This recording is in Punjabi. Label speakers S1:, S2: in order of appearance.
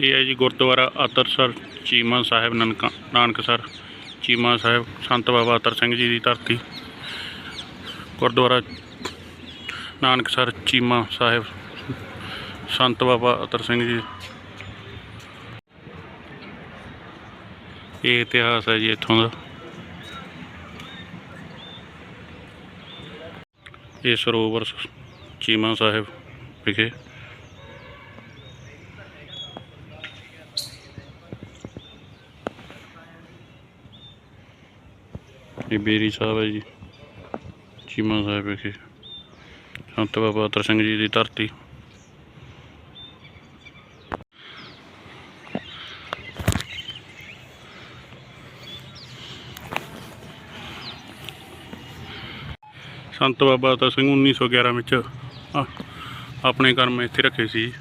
S1: ਇਹ ਹੈ ਜੀ ਗੁਰਦੁਆਰਾ ਅਤਰਸਰ ਚੀਮਾ ਸਾਹਿਬ ਨਨਕਾ ਨਾਨਕਸਰ ਚੀਮਾ ਸਾਹਿਬ ਸੰਤ ਬਾਬਾ ਅਤਰ ਸਿੰਘ ਜੀ ਦੀ ਧਰਤੀ। ਗੁਰਦੁਆਰਾ ਨਾਨਕਸਰ ਚੀਮਾ ਸਾਹਿਬ ਸੰਤ ਬਾਬਾ ਅਤਰ ਸਿੰਘ ਜੀ। ਇਹ ਇਤਿਹਾਸ ਹੈ ਜੀ ਇੱਥੋਂ ਦਾ। ਇਹ ਸਰੋਵਰ ਚੀਮਾ ਸਾਹਿਬ ਵਿਖੇ ਇਹ ਬੇਰੀ ਸਾਹਿਬ ਹੈ ਜੀ, ਚੀਮਾ ਸਾਹਿਬ ਵਿਖੇ ਸੰਤ ਬਾਬਾ ਅਤਰ ਸਿੰਘ ਜੀ ਦੀ ਧਰਤੀ। ਸੰਤ ਬਾਬਾ ਅਤਰ ਸਿੰਘ 1911 ਵਿੱਚ ਆਪਣੇ ਕਰਮ ਇੱਥੇ ਰੱਖੇ ਸੀ।